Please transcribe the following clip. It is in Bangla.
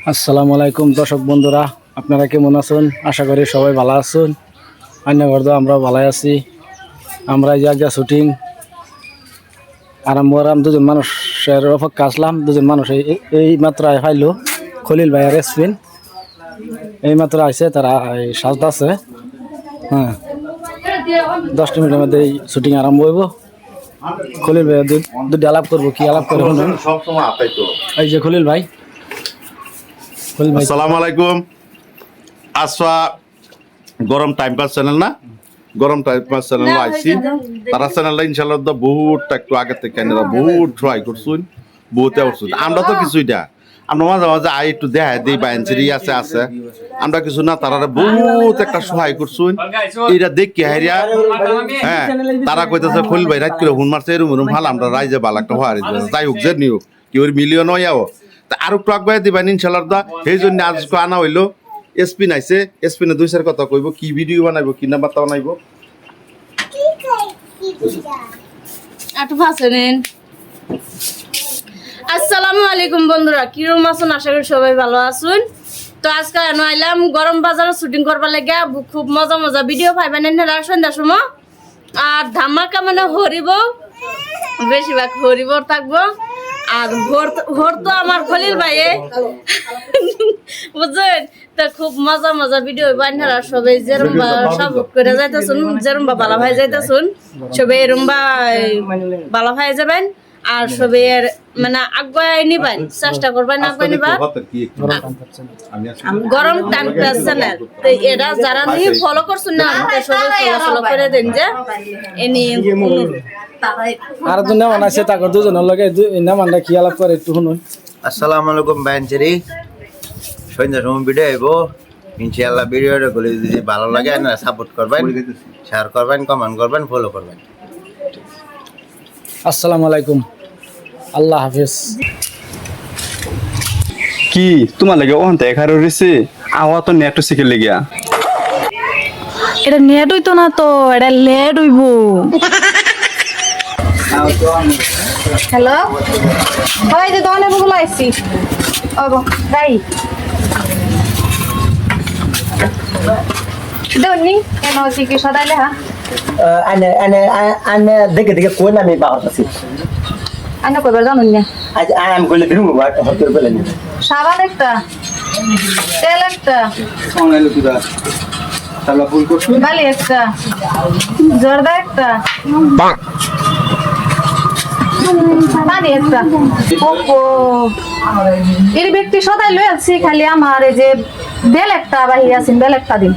আসসালামু আলাইকুম দর্শক বন্ধুরা আপনারা কেমন আছেন? আশা করি সবাই ভালো আছেন। অন্য ঘর আমরা ভালো আছি। আমরা এই জায়গা শুটিং আরম্ভ করাম দুজন মানুষের অপেক্ষা আসলাম দুজন মানুষ এই- এই- এই মাত্র ফাইলো খলিল ভাইয়ের এসপিন। এই মাত্র আইসে তারা সাজতে আছে। হ্যাঁ দশটা মিনিটের মধ্যে এই শুটিং আরম্ভ হইব। খলিল ভাই দুটি আলাপ করব কি আলাপ করে শুনবেন? সবসময় এই যে খলিল ভাই আসসালামু আলাইকুম। আসা গরম টাইম পাস চ্যানেল না? গরম টাইম পাস চ্যানেল আইছি। তারা চ্যানেলটা ইনশাল্লাহ তো বহুত একটু আগে থেকে এনারা বহুত ট্রাই করছুন বহুত করছুন। আমরা তো কিছুই না। আমরা মাঝে মাঝে আই একটু দেখাই দিই বাইন্সারি আছে আছে। আমরা কিছু না তারা বহুত একটা সহায় করছুন। এইটা দেখি হারিয়া হ্যাঁ তারা কইতেছে খোল ভাই রাত করে হুন মারছে এরম এরম ভালো আমরা রাইজে বাল একটা হওয়ার যাই হোক যে নিও কি ওর মিলিয়ন হইয়াও তা আরও একটু আগে দিবেন ইনশাল্লাহ দা। সেই জন্য আজকে আনা হইল। এসপি নাইছে। এসপি না দুই চার কথা কইব, কি ভিডিও বানাইবো, কি না বার্তা বানাইবো ফাঁসে নিন। আসসালামু আলাইকুম বন্ধুরা কিরম আছেন? আশা করি সবাই ভালো আছেন। তো আজকে আইলাম গরম বাজারে শুটিং করবার লাগে খুব মজা মজা ভিডিও পাইবেন। এনে সন্ধ্যার সময়। আর ধামাকা মানে হরিব। বেশিরভাগ হরিব থাকব। আর ভোর ভোর তো আমার খলিল ভাইয়ে বুঝছেন? তো খুব মজা মজা ভিডিও বান্ধারা সবাই যেরমবা সব করে যাইতেছুন যেরম বা বালা ভাই যাইতেছুন সবাই এরম বা বালা ভাই যাবেন আর সবাই এর মানে আগুয়াই নিবেন চেষ্টা করবেন আগুয়াই নিবার। গরম টান চ্যানেল তো এরা যারা নিয়ে ফলো করছেন না আমাকে সবাই ফলো ফলো করে দেন যে এনি। আর তো নেওয়ান আছে তাকে দুজনের লগে নেওয়ানটা কি আলাপ করে একটু শুনুন। আসসালামু আলাইকুম বাইনচেরি সন্ধ্যার সময় ভিডিও আইব। ইনশাআল্লাহ ভিডিওটা গুলি যদি ভালো লাগে আপনারা সাপোর্ট করবেন শেয়ার করবেন কমেন্ট করবেন ফলো করবেন। আসসালামু আলাইকুম। আল্লাহ হাফিজ। কি তোমার লাগে ওখান থেকে এখানে রয়েছে আওয়া তো নেট শিখে লেগিয়া এটা নেট হইতো না তো এটা লেট হইব। হ্যালো ওই যে দোকানে বগুলো আসছি ওগো গাড়ি দেউনি কেন কি সদাইলে হ্যাঁ? আনে আনে আনে দেখে দেখে কোন আমি বাবার আছি আনে কইবার জানুন না। আজ আম করলে বিরু বাট হতে বলে নি। সাবান একটা তেল একটা। বালি একটা জর্দা একটা। ওপো। এর ব্যক্তি সদাই লই আছি, খালি আমার এই যে বেল একটা বাহি আছেন বেল একটা দিন।